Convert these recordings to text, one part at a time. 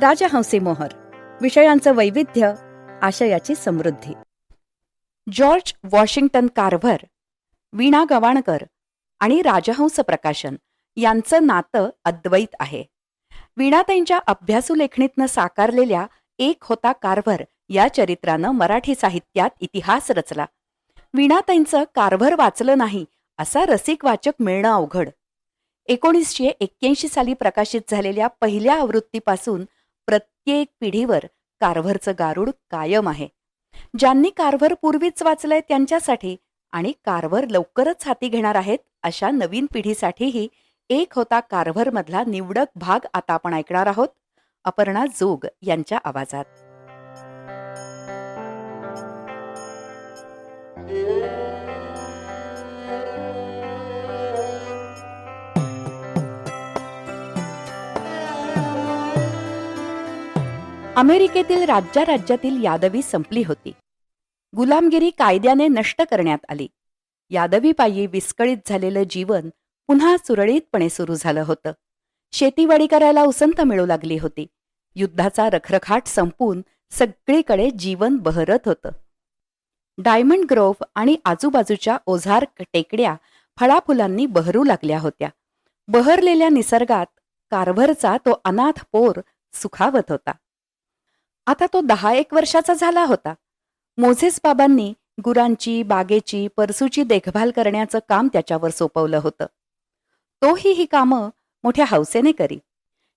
राजहंसी मोहर विषयांचं वैविध्य आशयाची समृद्धी. George Washington Carver Veena Gavankar आणि राजहंस प्रकाशन यांचं नातं अद्वैत आहे. वीणाताईंच्या अभ्यासू लेखणीतनं साकारलेल्या एक होता कार्व्हर या चरित्रानं मराठी साहित्यात इतिहास रचला. वीणाताईंचं कार्व्हर वाचलं नाही असा रसिक वाचक मिळणं अवघड. एकोणीसशे एक्क्याऐंशी साली प्रकाशित झालेल्या पहिल्या आवृत्तीपासून प्रत्येक पिढीवर कारभरचं गारुड कायम आहे. ज्यांनी कारभर पूर्वीच वाचलंय त्यांच्यासाठी आणि कारभर लवकरच हाती घेणार आहेत अशा नवीन पिढीसाठीही एक होता कारभरमधला निवडक भाग आता आपण ऐकणार आहोत. अपर्णा जोग यांच्या आवाजात. अमेरिकेतील राज्या राज्यातील यादवी संपली होती. गुलामगिरी कायद्याने नष्ट करण्यात आली. यादवीपायी विस्कळीत झालेलं जीवन पुन्हा सुरळीतपणे सुरू झालं होतं. शेतीवाडी करायला उसंत मिळू लागली होती. युद्धाचा रखरखाट संपून सगळीकडे जीवन बहरत होतं. डायमंड ग्रोव्ह आणि आजूबाजूच्या ओझार टेकड्या फळाफुलांनी बहरू लागल्या होत्या. बहरलेल्या निसर्गात कार्व्हरचा तो अनाथ पोर सुखावत होता. आता तो दहा एक वर्षाचा झाला होता. मोझेस बाबांनी गुरांची बागेची परसूची देखभाल करण्याचं काम त्याच्यावर सोपवलं होतं. तोही ही कामं मोठ्या हौसेने करी.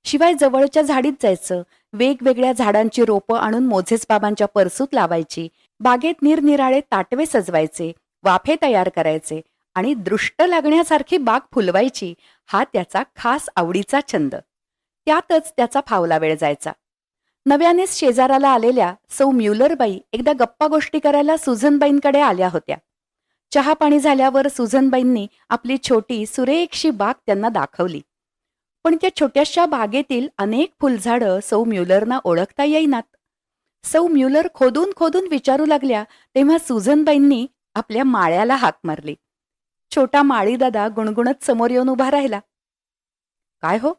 शिवाय जवळच्या झाडीत जायचं वेगवेगळ्या झाडांची रोपं आणून मोझेस बाबांच्या परसूत लावायची बागेत निरनिराळे ताटवे सजवायचे वाफे तयार करायचे आणि दृष्ट लागण्यासारखी बाग फुलवायची हा त्याचा खास आवडीचा छंद. त्यातच त्याचा फावला वेळ जायचा. नव्यानेच शेजाराला आलेल्या सौ म्युलरबाई एकदा गप्पा गोष्टी करायला सुझनबाईंकडे आल्या होत्या. चहा पाणी झाल्यावर सुझनबाईंनी आपली छोटी सुरेखशी बाग त्यांना दाखवली. पण त्या छोट्याशा बागेतील अनेक फुलझाडं सौ म्युलरना ओळखता येईनात. सौ म्युलर खोदून खोदून विचारू लागल्या तेव्हा सुझनबाईंनी आपल्या माळ्याला हाक मारली. छोटा माळीदादा गुणगुणत समोर येऊन उभा राहिला. काय हो?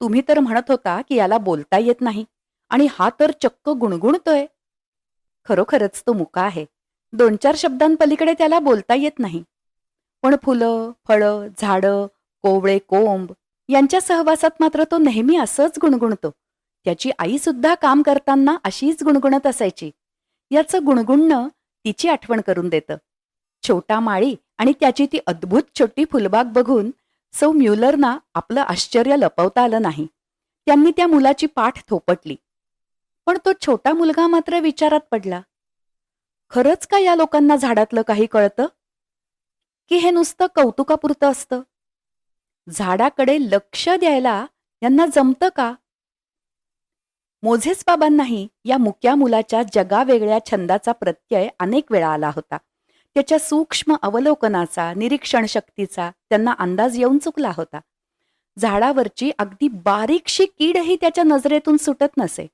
तुम्ही तर म्हणत होता की याला बोलता येत नाही. आणि हा तर चक्क गुणगुणतोय. खरोखरच तो मुका आहे. दोन चार शब्दांपलीकडे त्याला बोलता येत नाही. पण फुलं फळं झाडं कोवळे कोंब यांच्या सहवासात मात्र तो नेहमी असंच गुणगुणतो. त्याची आई सुद्धा काम करताना अशीच गुणगुणत असायची. याचं गुणगुणणं तिची आठवण करून देतं. छोटा माळी आणि त्याची ती अद्भुत छोटी फुलबाग बघून सौ म्युलरना आपलं आश्चर्य लपवता आलं नाही. त्यांनी त्या मुलाची पाठ थोपटली. पण तो छोटा मुलगा मात्र विचारात पडला. खरंच का या लोकांना झाडातलं काही कळतं? की हे नुसतं कौतुकापुरतं असतं? झाडाकडे लक्ष द्यायला यांना जमतं का? मोझेस बाबांनाही या मुक्या मुलाच्या जगावेगळ्या छंदाचा प्रत्यय अनेक वेळा आला होता. त्याच्या सूक्ष्म अवलोकनाचा निरीक्षण शक्तीचा त्यांना अंदाज येऊन चुकला होता. झाडावरची अगदी बारीकशी कीडही त्याच्या नजरेतून सुटत नसे.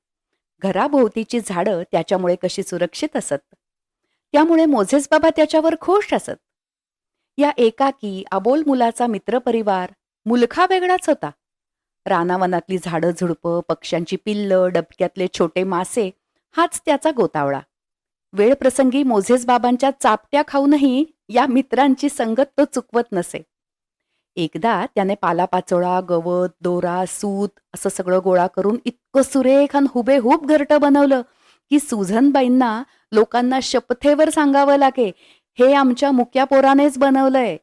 घराभोवतीची झाडं त्याच्यामुळे कशी सुरक्षित असत? त्यामुळे मोझेस बाबा त्याच्यावर खुश असत. या एकाकी अबोल मुलाचा मित्रपरिवार मुलखा वेगळाच होता. रानावनातली झाडं झुडपं पक्ष्यांची पिल्लं डबक्यातले छोटे मासे हाच त्याचा गोतावळा. वेळप्रसंगी मोझेस बाबांच्या चापट्या खाऊनही या मित्रांची संगत तो चुकवत नसे. एकदा त्याने पालापाचोळा गवत दोरा सूत असं सगळं गोळा करून इतकं सुरेख आणि हुबेहूब घरटं बनवलं की सुझनबाईंना लोकांना शपथेवर सांगावं लागे. हे आमच्या मुक्या पोरानेच बनवलंय.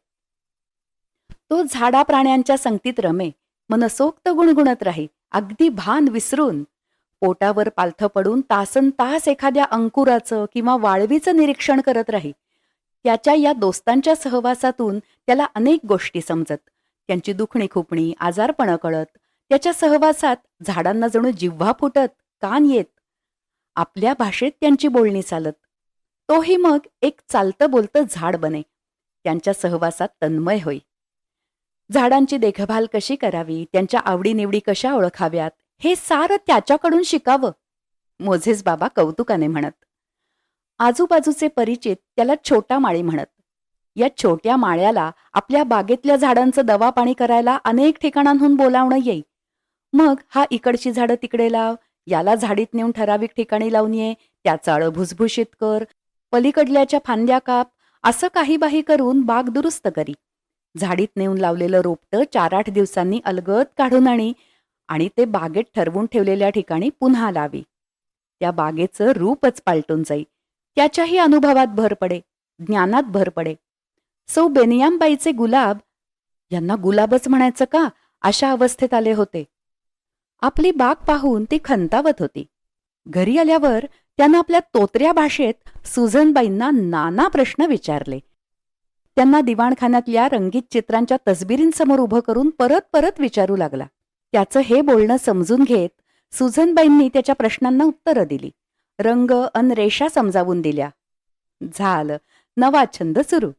तो झाडा प्राण्यांच्या संगतीत रमे मनसोक्त गुणगुणत राही अगदी भान विसरून. पोटावर पालथं पडून तासन तास एखाद्या अंकुराचं किंवा वाळवीचं निरीक्षण करत राही. त्याच्या या दोस्तांच्या सहवासातून त्याला अनेक गोष्टी समजत. त्यांची दुखणी खुपणी आजारपणं कळत. त्याच्या सहवासात झाडांना जणू जिव्हा फुटत कान येत. आपल्या भाषेत त्यांची बोलणी चालत. तोही मग एक चालतं बोलतं झाड बने. त्यांच्या सहवासात तन्मय होई. झाडांची देखभाल कशी करावी? त्यांच्या आवडीनिवडी कशा ओळखाव्यात? हे सारं त्याच्याकडून शिकावं. मोझेस बाबा कौतुकाने म्हणत. आजूबाजूचे परिचित त्याला छोटा माळी म्हणत. या छोट्या माळ्याला आपल्या बागेतल्या झाडांचं दवा पाणी करायला अनेक ठिकाणांहून बोलावणं येई. मग हा इकडची झाडं तिकडे लाव याला झाडीत नेऊन ठराविक ठिकाणी लावून ये त्याचं आळं भुसभुशीत कर पलीकडल्याच्या फांद्या काप असं काही बाही करून बाग दुरुस्त करी. झाडीत नेऊन लावलेलं रोपटं चार आठ दिवसांनी अलगद काढून आणी आणि ते बागेत ठरवून ठेवलेल्या ठिकाणी पुन्हा लावी. त्या बागेचं रूपच पालटून जाई. त्याच्याही अनुभवात भर पडे ज्ञानात भर पडे. सौ बेनियामबाईचे गुलाब यांना गुलाबच म्हणायचं का? अशा अवस्थेत आले होते. आपली बाग पाहून ती खंतावत होती. घरी आल्यावर त्यांना आपल्या तोतऱ्या भाषेत सुझनबाईंना नाना प्रश्न विचारले. त्यांना दिवाणखान्यातल्या रंगीत चित्रांच्या तसबिरींसमोर उभं करून परत परत विचारू लागला. त्याचं हे बोलणं समजून घेत सुझनबाईंनी त्याच्या प्रश्नांना उत्तरं दिली. रंग अन रेषा समजावून दिल्या. झालं. नवा छंद सुरू.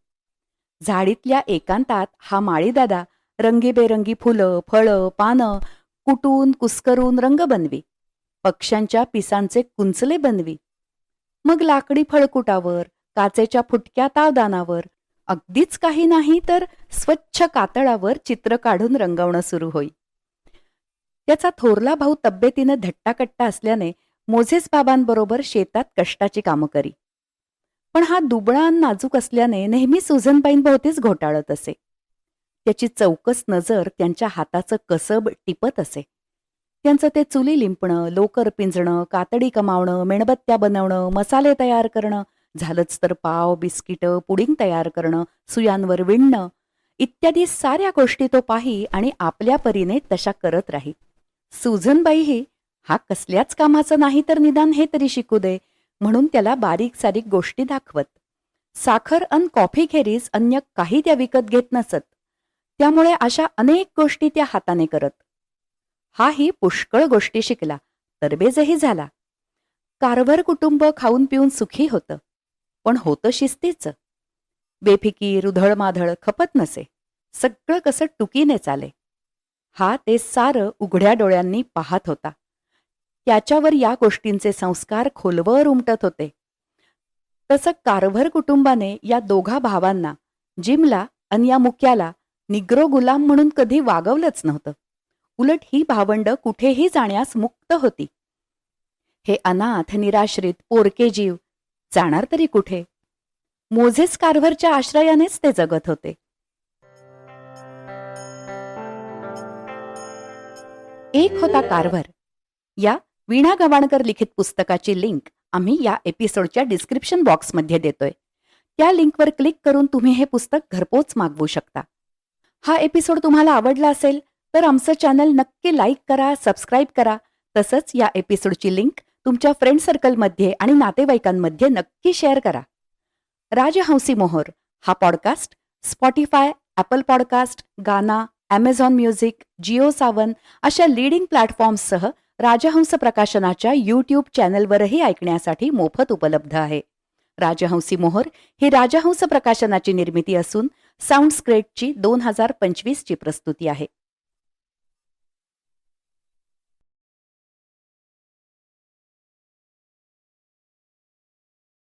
झाडीतल्या एकांतात हा माळीदादा रंगीबेरंगी फुलं फळं पानं कुटून कुस्करून रंग बनवी. पक्ष्यांच्या पिसांचे कुंचले बनवी. मग लाकडी फळकुटावर काचेच्या फुटक्या तावदानावर अगदीच काही नाही तर स्वच्छ कातळावर चित्र काढून रंगवणं सुरू होई. त्याचा थोरला भाऊ तब्येतीनं धट्टाकट्टा असल्याने मोझेस बाबांबरोबर शेतात कष्टाची कामं करी. पण हा दुबळा नाजूक असल्याने नेहमी सुझनबाईंभोवतीच घोटाळत असे. त्याची चौकस नजर त्यांच्या हाताचं कसब टिपत असे. त्यांचं ते चुली लिंपणं लोकर पिंजणं कातडी कमावणं मेणबत्त्या बनवणं मसाले तयार करणं झालंच तर पाव बिस्किटं पुडिंग तयार करणं सुयांवर विणणं इत्यादी साऱ्या गोष्टी तो पाही आणि आपल्या परीने तशा करत राही. सुझनबाईही हा कसल्याच कामाचं नाही तर निदान हे तरी शिकू दे म्हणून त्याला बारीक सारीक गोष्टी दाखवत. साखर अन कॉफी खेरीज अन्य काही त्या विकत घेत नसत. त्यामुळे अशा अनेक गोष्टी त्या हाताने करत. हाही पुष्कळ गोष्टी शिकला तरबेजही झाला. कारभार कुटुंब खाऊन पिऊन सुखी होतं पण होतं शिस्तीचं. बेफिकी रुधळ माधळ खपत नसे सगळं कसं टुकीने चाले. हा ते सारं उघड्या डोळ्यांनी पाहत होता. त्याच्यावर या गोष्टींचे संस्कार खोलवर उमटत होते. तसं कारभर कुटुंबाने या दोघा भावांना जिमला आणि या मुक्याला निग्रो गुलाम म्हणून कधी वागवलंच नव्हतं. उलट ही भावंड कुठेही जाण्यास मुक्त होती. हे अनाथ निराश्रित पोरके जीव जाणार तरी कुठे? मोझेस कारभरच्या आश्रयानेच ते जगत होते. एक होता कारभर. या वीणा गवाणकर लिखित पुस्तकाची लिंक आम्ही या एपिसोडच्या डिस्क्रिप्शन बॉक्समध्ये देतोय. त्या लिंकवर क्लिक करून तुम्ही हे पुस्तक घरपोच मागवू शकता. हा एपिसोड तुम्हाला आवडला असेल तर आमचं चॅनल नक्की लाईक करा सबस्क्राईब करा. तसंच या एपिसोडची लिंक तुमच्या फ्रेंड सर्कलमध्ये आणि नातेवाईकांमध्ये नक्की शेअर करा. राजहंसी मोहर हा podcast Spotify Apple podcast Gaana Amazon music Jio Saavn अशा लीडिंग प्लॅटफॉर्म्ससह राजहंस प्रकाशनाच्या यूट्यूब चॅनलवरही ऐकण्यासाठी मोफत उपलब्ध आहे. राजहंसी मोहर ही राजहंस प्रकाशनाची निर्मिती असून साऊंड स्क्रेटची दोन हजार पंचवीसची प्रस्तुती आहे.